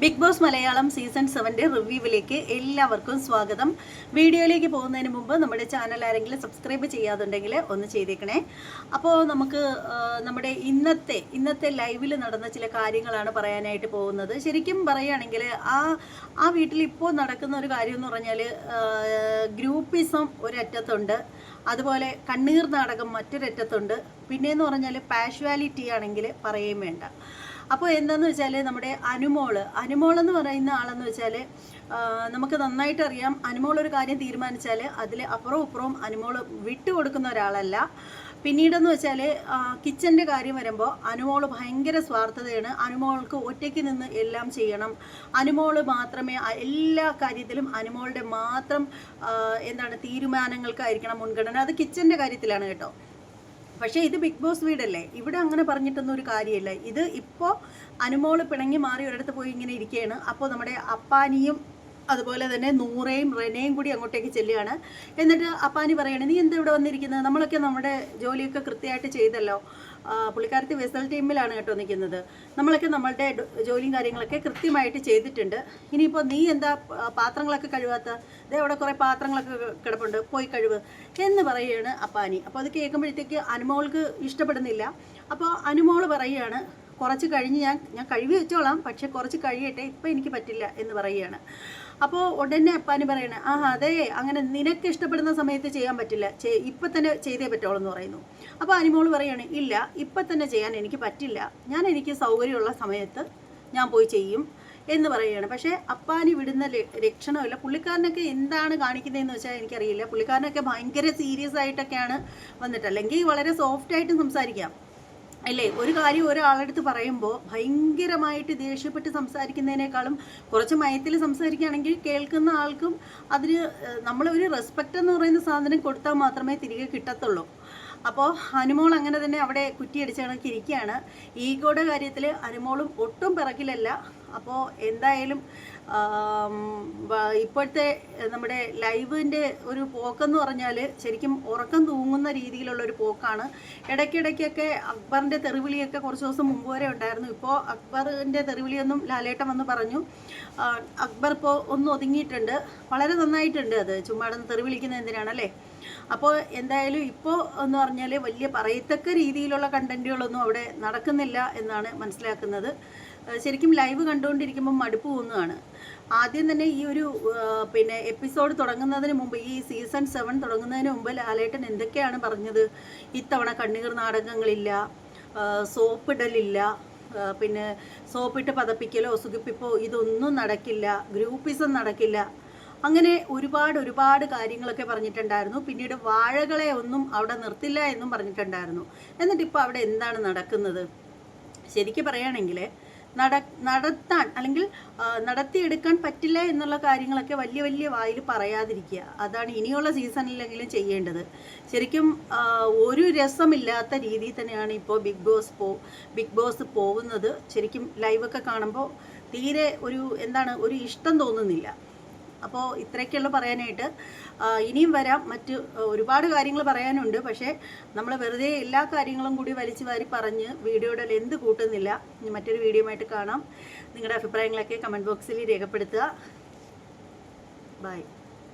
Big boss Malayalam season സെവന്റെ റിവ്യൂവിലേക്ക് എല്ലാവർക്കും സ്വാഗതം. വീഡിയോയിലേക്ക് പോകുന്നതിന് മുമ്പ് നമ്മുടെ ചാനൽ ആരെങ്കിലും സബ്സ്ക്രൈബ് ചെയ്യാതുണ്ടെങ്കിൽ ഒന്ന് ചെയ്തേക്കണേ. അപ്പോൾ നമുക്ക് നമ്മുടെ ഇന്നത്തെ ഇന്നത്തെ ലൈവിൽ നടന്ന ചില കാര്യങ്ങളാണ് പറയാനായിട്ട് പോകുന്നത്. ശരിക്കും പറയുകയാണെങ്കിൽ ആ ആ വീട്ടിൽ ഇപ്പോൾ നടക്കുന്ന ഒരു കാര്യം എന്ന് പറഞ്ഞാൽ ഗ്രൂപ്പിസം ഒരറ്റത്തുണ്ട്. അതുപോലെ കണ്ണീർ നാടകം മറ്റൊരറ്റത്തുണ്ട്. പിന്നെയെന്ന് പറഞ്ഞാൽ പാഷ്വാലിറ്റി ആണെങ്കിൽ പറയുകയും വേണ്ട. അപ്പോൾ എന്താണെന്ന് വെച്ചാൽ നമ്മുടെ അനുമോൾ അനുമോൾ എന്ന് പറയുന്ന ആളെന്ന് വെച്ചാൽ നമുക്ക് നന്നായിട്ട് അറിയാം. അനുമോൾ ഒരു കാര്യം തീരുമാനിച്ചാൽ അതിൽ അപ്പുറവും ഇപ്പുറവും അനുമോൾ വിട്ടുകൊടുക്കുന്ന ഒരാളല്ല. പിന്നീടെന്ന് വെച്ചാൽ കിച്ചന്റെ കാര്യം വരുമ്പോൾ അനുമോൾ ഭയങ്കര സ്വാർത്ഥതയാണ്. അനുമോൾക്ക് ഒറ്റയ്ക്ക് നിന്ന് എല്ലാം ചെയ്യണം. അനുമോൾ മാത്രമേ എല്ലാ കാര്യത്തിലും അനുമോളുടെ മാത്രം എന്താണ് തീരുമാനങ്ങൾക്കായിരിക്കണം മുൻഗണന. അത് കിച്ചന്റെ കാര്യത്തിലാണ് കേട്ടോ. പക്ഷേ ഇത് ബിഗ് ബോസ് വീടല്ലേ? ഇവിടെ അങ്ങനെ പറഞ്ഞിട്ടൊന്നും ഒരു കാര്യമില്ല. ഇത് ഇപ്പോൾ അനുമോൾ പിണങ്ങി മാറി ഒരിടത്ത് പോയി ഇങ്ങനെ ഇരിക്കുകയാണ് അപ്പോൾ നമ്മുടെ അപ്പാനിയും അതുപോലെ തന്നെ നൂറേയും റെനയും കൂടി അങ്ങോട്ടേക്ക് ചെല്ലുകയാണ്. എന്നിട്ട് അപ്പാനി പറയണേ നീ എന്താ ഇവിടെ വന്നിരിക്കുന്നത്? നമ്മളൊക്കെ നമ്മുടെ ജോലിയൊക്കെ കൃത്യമായിട്ട് ചെയ്തല്ലോ. പുള്ളിക്കാരത്തി വെസൽ ടീമിലാണ് കേട്ടോ നിൽക്കുന്നത്. നമ്മളൊക്കെ നമ്മളുടെ ജോലിയും കാര്യങ്ങളൊക്കെ കൃത്യമായിട്ട് ചെയ്തിട്ടുണ്ട്. ഇനിയിപ്പോൾ നീ എന്താ പാത്രങ്ങളൊക്കെ കഴുകാത്ത? ദേ അവിടെ കുറേ പാത്രങ്ങളൊക്കെ കിടപ്പുണ്ട്. പോയി കഴിവ് എന്ന് പറയുകയാണ് അപ്പാനി. അപ്പോൾ അത് കേൾക്കുമ്പോഴത്തേക്ക് അനുമോൾക്ക് ഇഷ്ടപ്പെടുന്നില്ല. അപ്പോൾ അനുമോൾ പറയുകയാണ് കുറച്ച് കഴിഞ്ഞ് ഞാൻ ഞാൻ കഴുകി വെച്ചോളാം. പക്ഷെ കുറച്ച് കഴിയട്ടെ ഇപ്പം എനിക്ക് പറ്റില്ല എന്ന് പറയുകയാണ്. അപ്പോൾ ഉടനെ അപ്പാനി പറയണ ആ അതെ അങ്ങനെ നിനക്ക് ഇഷ്ടപ്പെടുന്ന സമയത്ത് ചെയ്യാൻ പറ്റില്ല. ഇപ്പം തന്നെ ചെയ്തേ പറ്റുള്ളൂ എന്ന് പറയുന്നു. അപ്പോൾ അനിമോൾ പറയാണ് ഇല്ല ഇപ്പം തന്നെ ചെയ്യാൻ എനിക്ക് പറ്റില്ല. ഞാൻ എനിക്ക് സൗകര്യമുള്ള സമയത്ത് ഞാൻ പോയി ചെയ്യും. എന്ന് പറയുകയാണ്. പക്ഷേ അപ്പാനി വിടുന്ന രക്ഷണമില്ല പുള്ളിക്കാരനൊക്കെ എന്താണ് കാണിക്കുന്നതെന്ന് വെച്ചാൽ എനിക്കറിയില്ല. പുള്ളിക്കാരനൊക്കെ ഭയങ്കര സീരിയസ് ആയിട്ടൊക്കെയാണ് വന്നിട്ട്. അല്ലെങ്കിൽ വളരെ സോഫ്റ്റ് ആയിട്ട് സംസാരിക്കാം. അല്ലേ? ഒരു കാര്യം ഒരാളെടുത്ത് പറയുമ്പോൾ ഭയങ്കരമായിട്ട് ദേഷ്യപ്പെട്ട് സംസാരിക്കുന്നതിനേക്കാളും കുറച്ച് മയത്തിൽ സംസാരിക്കുകയാണെങ്കിൽ കേൾക്കുന്ന ആൾക്കും അതിന് നമ്മൾ ഒരു റെസ്പെക്റ്റ് എന്ന് പറയുന്ന സാധനം കൊടുത്താൽ മാത്രമേ തിരികെ കിട്ടത്തുള്ളൂ. അപ്പോൾ അനുമോൾ അങ്ങനെ തന്നെ അവിടെ കുറ്റിയടിച്ച് കണക്കിരിക്കുകയാണ് ഈഗോയുടെ കാര്യത്തിൽ അനുമോളും ഒട്ടും പിറകിലല്ല. അപ്പോൾ എന്തായാലും ഇപ്പോഴത്തെ നമ്മുടെ ലൈവിന്റെ ഒരു പോക്കെന്ന് പറഞ്ഞാൽ ശരിക്കും ഉറക്കം തൂങ്ങുന്ന രീതിയിലുള്ള ഒരു പോക്കാണ്. ഇടയ്ക്കിടയ്ക്കൊക്കെ അക്ബറിന്റെ തെറിവിളിയൊക്കെ കുറച്ച് ദിവസം മുമ്പ് വരെ ഉണ്ടായിരുന്നു. ഇപ്പോൾ അക്ബറിന്റെ തെറിവിളിയൊന്നും ലാലേട്ടം വന്ന് പറഞ്ഞു. അക്ബർ ഇപ്പോൾ ഒന്ന് ഒതുങ്ങിയിട്ടുണ്ട്. വളരെ നന്നായിട്ടുണ്ട് അത്. ചുമ്മാടന്ന് തെറിവിളിക്കുന്നത് എന്തിനാണല്ലേ? അപ്പോൾ എന്തായാലും ഇപ്പോൾ എന്ന് പറഞ്ഞാൽ വലിയ പറയത്തക്ക രീതിയിലുള്ള കണ്ടന്റുകളൊന്നും അവിടെ നടക്കുന്നില്ല എന്നാണ് മനസ്സിലാക്കുന്നത്. ശരിക്കും ലൈവ് കണ്ടുകൊണ്ടിരിക്കുമ്പോൾ മടുപ്പ് തോന്നുകയാണ് ആദ്യം തന്നെ ഈ ഒരു പിന്നെ എപ്പിസോഡ് തുടങ്ങുന്നതിന് മുമ്പ് ഈ സീസൺ സെവൻ തുടങ്ങുന്നതിന് മുമ്പ് ലാലേട്ടൻ എന്തൊക്കെയാണ് പറഞ്ഞത്? ഇത്തവണ കണ്ണീർ നാടകങ്ങളില്ല സോപ്പിടലില്ല പിന്നെ സോപ്പിട്ട് പതപ്പിക്കലോ സുഖിപ്പിപ്പോ ഇതൊന്നും നടക്കില്ല ഗ്രൂപ്പിസം നടക്കില്ല. അങ്ങനെ ഒരുപാട് ഒരുപാട് കാര്യങ്ങളൊക്കെ പറഞ്ഞിട്ടുണ്ടായിരുന്നു. പിന്നീട് വാഴകളെ ഒന്നും അവിടെ നിർത്തില്ല എന്നും പറഞ്ഞിട്ടുണ്ടായിരുന്നു. എന്നിട്ട് ഇപ്പോൾ അവിടെ എന്താണ് നടക്കുന്നത്? ശരിക്കും പറയുകയാണെങ്കിൽ നട നടത്താൻ അല്ലെങ്കിൽ നടത്തിയെടുക്കാൻ പറ്റില്ല എന്നുള്ള കാര്യങ്ങളൊക്കെ വലിയ വലിയ വായിൽ പറയാതിരിക്കുക. അതാണ് ഇനിയുള്ള സീസണിലെങ്കിലും ചെയ്യേണ്ടത്. ശരിക്കും ഒരു രസമില്ലാത്ത രീതിയിൽ തന്നെയാണ് ഇപ്പോൾ ബിഗ് ബോസ് പോ ബിഗ് ബോസ് പോകുന്നത്. ശരിക്കും ലൈവൊക്കെ കാണുമ്പോൾ തീരെ ഒരു എന്താണ് ഒരു ഇഷ്ടം തോന്നുന്നില്ല. അപ്പോൾ ഇത്രയൊക്കെയുള്ളൂ പറയാനായിട്ട്. ഇനിയും വരാം. മറ്റ് ഒരുപാട് കാര്യങ്ങൾ പറയാനുണ്ട്. പക്ഷേ നമ്മൾ വെറുതെ എല്ലാ കാര്യങ്ങളും കൂടി വലിച്ചു വാരി പറഞ്ഞ് വീഡിയോയുടെ ലെന്ത് കൂട്ടുന്നില്ല. ഇനി മറ്റൊരു വീഡിയോ ആയിട്ട് കാണാം. നിങ്ങളുടെ അഭിപ്രായങ്ങളൊക്കെ കമന്റ് ബോക്സിൽ രേഖപ്പെടുത്തുക. ബൈ.